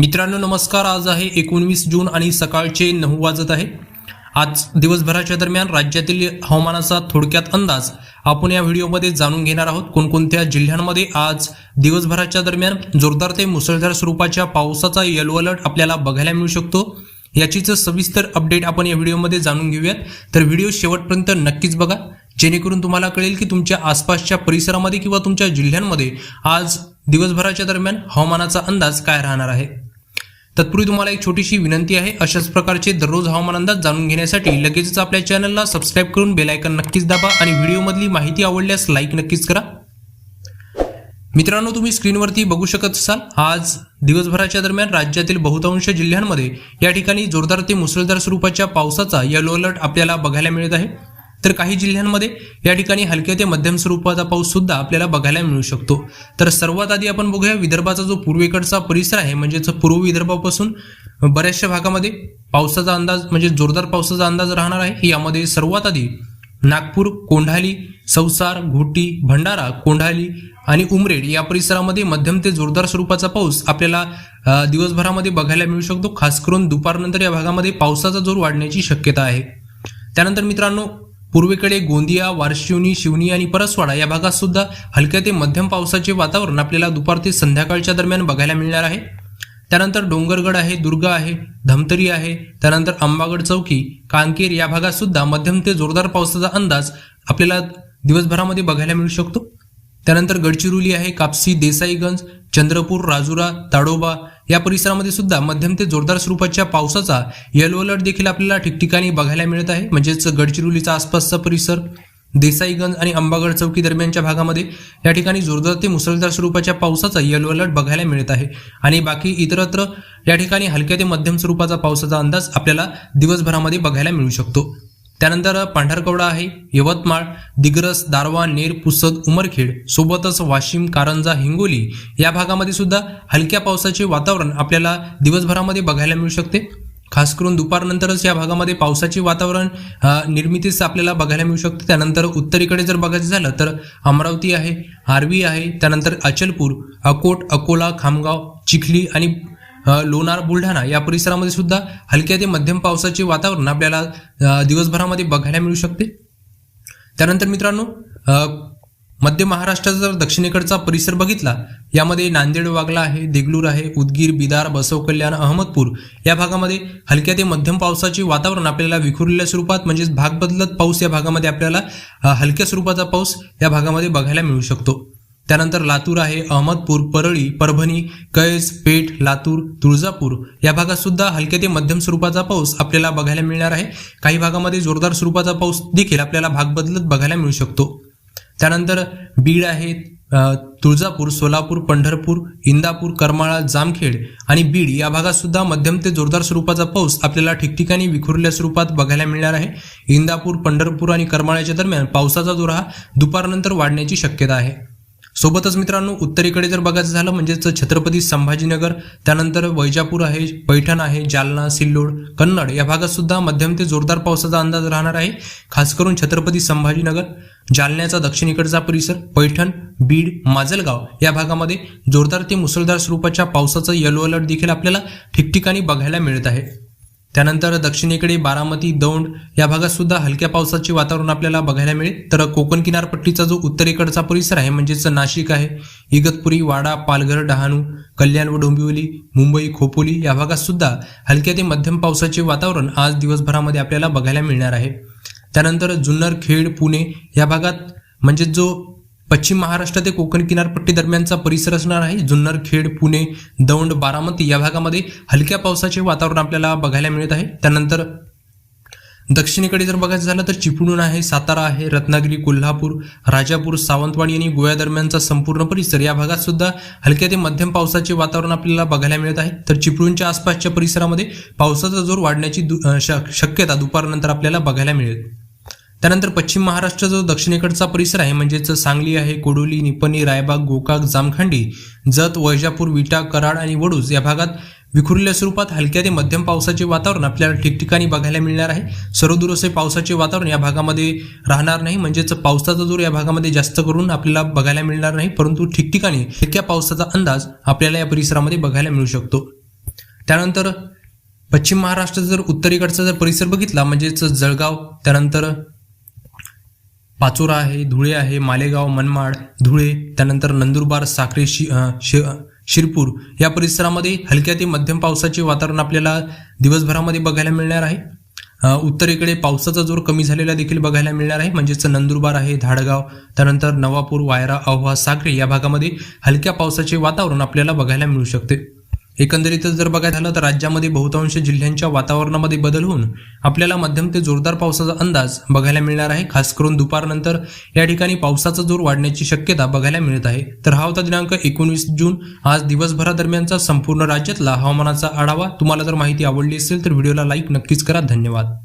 मित्रांनो नमस्कार. आज आहे एकोणवीस जून आणि सकाळचे नऊ वाजत आहे. आज दिवसभराच्या दरम्यान राज्यातील हवामानाचा थोडक्यात अंदाज आपण या व्हिडिओमध्ये जाणून घेणार आहोत. कोणकोणत्या जिल्ह्यांमध्ये आज दिवसभराच्या दरम्यान जोरदार ते मुसळधार स्वरूपाच्या पावसाचा येलो अलर्ट आपल्याला बघायला मिळू शकतो? याचीच सविस्तर अपडेट आपण या व्हिडिओमध्ये जाणून घेऊयात. तर व्हिडिओ शेवटपर्यंत नक्कीच बघा. जेणेकरून तुम्हाला कळेल की तुमच्या आसपासच्या परिसरामध्ये किंवा तुमच्या जिल्ह्यांमध्ये आज दिवसभराच्या दरम्यान हवामानाचा अंदाज काय राहणार आहे? तत्पूर्वी तुम्हाला एक छोटीशी विनंती आहे. अशाच प्रकारचे दररोज हवामान अंदाज जाणून घेण्यासाठी लगेचच आपल्या चॅनलला सबस्क्राईब करून बेलायकन नक्कीच दाबा आणि व्हिडिओमधली माहिती आवडल्यास लाईक नक्कीच करा. मित्रांनो तुम्ही स्क्रीनवरती बघू शकत असाल आज दिवसभराच्या दरम्यान राज्यातील बहुतांश जिल्ह्यांमध्ये या ठिकाणी जोरदार ते मुसळधार स्वरूपाच्या पावसाचा येलो अलर्ट आपल्याला बघायला मिळत आहे. तर काही जिल्ह्यांमध्ये या ठिकाणी हलक्या ते मध्यम स्वरूपाचा पाऊस सुद्धा आपल्याला बघायला मिळू शकतो. तर सर्वात आधी आपण बघूया विदर्भाचा जो पूर्वेकडचा परिसर आहे म्हणजेच पूर्व विदर्भापासून बऱ्याचशा भागामध्ये पावसाचा अंदाज म्हणजे जोरदार पावसाचा अंदाज राहणार आहे. यामध्ये सर्वात आधी नागपूर कोंढाली सौसार घोटी भंडारा कोंढाली आणि उमरेड या परिसरामध्ये मध्यम ते जोरदार स्वरूपाचा पाऊस आपल्याला दिवसभरामध्ये बघायला मिळू शकतो. खास करून दुपारनंतर या भागामध्ये पावसाचा जोर वाढण्याची शक्यता आहे. त्यानंतर मित्रांनो पूर्वेकडे गोंदिया वारशिवनी शिवनी आणि परसवाडा या भागात सुद्धा हलक्या ते मध्यम पावसाचे वातावरण आपल्याला दुपार ते संध्याकाळच्या दरम्यान बघायला मिळणार आहे. त्यानंतर डोंगरगड आहे दुर्ग आहे धमतरी आहे त्यानंतर अंबागड चौकी कांकेर या भागात सुद्धा मध्यम ते जोरदार पावसाचा अंदाज आपल्याला दिवसभरामध्ये बघायला मिळू शकतो. त्यानंतर गडचिरोली आहे कापसी देसाईगंज चंद्रपूर राजुरा ताडोबा या परिसरामध्ये सुद्धा मध्यम ते जोरदार स्वरूपाच्या पावसाचा येलो अलर्ट देखील आपल्याला ठिकठिकाणी बघायला मिळत आहे. म्हणजेच गडचिरोलीचा आसपासचा परिसर देसाईगंज आणि अंबागड चौकी दरम्यानच्या भागामध्ये या ठिकाणी जोरदार ते मुसळधार स्वरूपाच्या पावसाचा येलो अलर्ट बघायला मिळत आहे. आणि बाकी इतरत्र या ठिकाणी हलक्या ते मध्यम स्वरूपाचा पावसाचा अंदाज आपल्याला दिवसभरामध्ये बघायला मिळू शकतो. त्यानंतर पांढरकवडा आहे यवतमाळ दिग्रस दारवा नेर पुसद उमरखेड सोबतच वाशिम कारंजा हिंगोली या भागामध्ये सुद्धा हलक्या पावसाचे वातावरण आपल्याला दिवसभरामध्ये बघायला मिळू शकते. खास करून दुपारनंतरच या भागामध्ये पावसाचे वातावरण निर्मितीच आपल्याला बघायला मिळू शकते. त्यानंतर उत्तरेकडे जर बघायचं झालं तर अमरावती आहे आर्वी आहे त्यानंतर अचलपूर अकोट अकोला खामगाव चिखली आणि लोणार बुलढाणा या परिसरामध्ये सुद्धा हलक्या ते मध्यम पावसाचे वातावरण आपल्याला दिवसभरामध्ये बघायला मिळू शकते. त्यानंतर मित्रांनो मध्य महाराष्ट्राचा जर दक्षिणेकडचा परिसर बघितला यामध्ये नांदेड वागला आहे देगलूर आहे उदगीर बिदार बसव कल्याण अहमदपूर या भागामध्ये हलक्या ते मध्यम पावसाचे वातावरण आपल्याला विखुरलेल्या स्वरूपात म्हणजेच भाग बदलत पाऊस या भागामध्ये आपल्याला हलक्या स्वरूपाचा पाऊस या भागामध्ये बघायला मिळू शकतो. त्यानंतर लातूर आहे अहमदपूर परळी परभणी कैज पेठ लातूर तुळजापूर. या भागात सुद्धा हलक्या ते मध्यम स्वरूपाचा पाऊस आपल्याला बघायला मिळणार आहे. काही भागामध्ये जोरदार स्वरूपाचा पाऊस देखील आपल्याला भाग बदलत बघायला मिळू शकतो. त्यानंतर बीड आहे तुळजापूर सोलापूर पंढरपूर इंदापूर करमाळा जामखेड आणि बीड या भागात सुद्धा मध्यम ते जोरदार स्वरूपाचा पाऊस आपल्याला ठिकठिकाणी विखुरल्या स्वरूपात बघायला मिळणार आहे. इंदापूर पंढरपूर आणि करमाळ्याच्या दरम्यान पावसाचा जोर हा दुपारनंतर वाढण्याची शक्यता आहे. सोबतच मित्रांनो उत्तरेकडे जर बघायचं झालं म्हणजेच छत्रपती संभाजीनगर त्यानंतर वैजापूर आहे पैठण आहे जालना सिल्लोड कन्नड या भागात सुद्धा मध्यम ते जोरदार पावसाचा अंदाज राहणार आहे. खास करून छत्रपती संभाजीनगर जालन्याचा दक्षिणेकडचा परिसर पैठण बीड माजलगाव या भागामध्ये जोरदार ते मुसळधार स्वरूपाच्या पावसाचं येलो अलर्ट देखील आपल्याला ठिकठिकाणी बघायला मिळत आहे. त्यानंतर दक्षिणेकडे बारामती दौंड या भागात सुद्धा हलक्या पावसाचे वातावरण आपल्याला बघायला मिळेल. तर कोकण किनारपट्टीचा जो उत्तरेकडचा परिसर आहे म्हणजेच नाशिक आहे इगतपुरी वाडा पालघर डहाणू कल्याण व डोंबिवली मुंबई खोपोली या भागात सुद्धा हलक्या ते मध्यम पावसाचे वातावरण आज दिवसभरामध्ये आपल्याला बघायला मिळणार आहे. त्यानंतर जुन्नर खेड पुणे या भागात म्हणजे जो पश्चिम महाराष्ट्र ते कोकण किनारपट्टी दरम्यानचा परिसर असणार आहे. जुन्नर खेड पुणे दौंड बारामती या भागामध्ये हलक्या पावसाचे वातावरण आपल्याला बघायला मिळत आहे. त्यानंतर दक्षिणेकडे जर बघायचं झालं तर चिपळूण आहे सातारा आहे रत्नागिरी कोल्हापूर राजापूर सावंतवाडी आणि गोव्या दरम्यानचा संपूर्ण परिसर. या भागात सुद्धा हलक्या ते मध्यम पावसाचे वातावरण आपल्याला बघायला मिळत आहे. तर चिपळूणच्या आसपासच्या परिसरामध्ये पावसाचा जोर वाढण्याची दु- शक्यता दुपारनंतर आपल्याला बघायला मिळेल. त्यानंतर पश्चिम महाराष्ट्र जो दक्षिणेकडचा परिसर आहे म्हणजेच सांगली आहे कोडोली निपणी रायबाग गोकाक जामखंडी जत वैजापूर विटा कराड आणि वडूज या भागात विखुरलेल्या स्वरूपात हलक्या ते मध्यम पावसाचे वातावरण आपल्याला ठिकठिकाणी बघायला मिळणार आहे. सर्वदूर असे पावसाचे वातावरण या भागामध्ये राहणार नाही म्हणजेच पावसाचा जोर या भागामध्ये जास्त करून आपल्याला बघायला मिळणार नाही परंतु ठिकठिकाणी हलक्या पावसाचा अंदाज आपल्याला या परिसरामध्ये बघायला मिळू शकतो. त्यानंतर पश्चिम महाराष्ट्र जर उत्तरेकडचा जर परिसर बघितला म्हणजेच जळगाव त्यानंतर पाचोरा आहे धुळे आहे मालेगाव मनमाड धुळे त्यानंतर नंदुरबार साक्री शि शि- शिरपूर. या परिसरामध्ये हलक्या ते मध्यम पावसाचे वातावरण आपल्याला दिवसभरामध्ये बघायला मिळणार आहे. उत्तरेकडे पावसाचा जोर कमी झालेला देखील बघायला मिळणार आहे. म्हणजेच नंदुरबार आहे धाडगाव त्यानंतर नवापूर वायरा अवहा साक्री या भागामध्ये हलक्या पावसाचे वातावरण आपल्याला बघायला मिळू शकते. एकंदरीतच जर बघायला झालं तर राज्यामध्ये बहुतांश जिल्ह्यांच्या वातावरणामध्ये बदल होऊन आपल्याला मध्यम ते जोरदार पावसाचा अंदाज बघायला मिळणार आहे. खास करून दुपारनंतर या ठिकाणी पावसाचा जोर वाढण्याची शक्यता बघायला मिळत आहे. तर हा होता दिनांक एकोणवीस जून. आज दिवसभरादरम्यानचा संपूर्ण राज्यातला हवामानाचा आढावा. तुम्हाला जर माहिती आवडली असेल तर व्हिडिओला लाईक नक्कीच करा. धन्यवाद.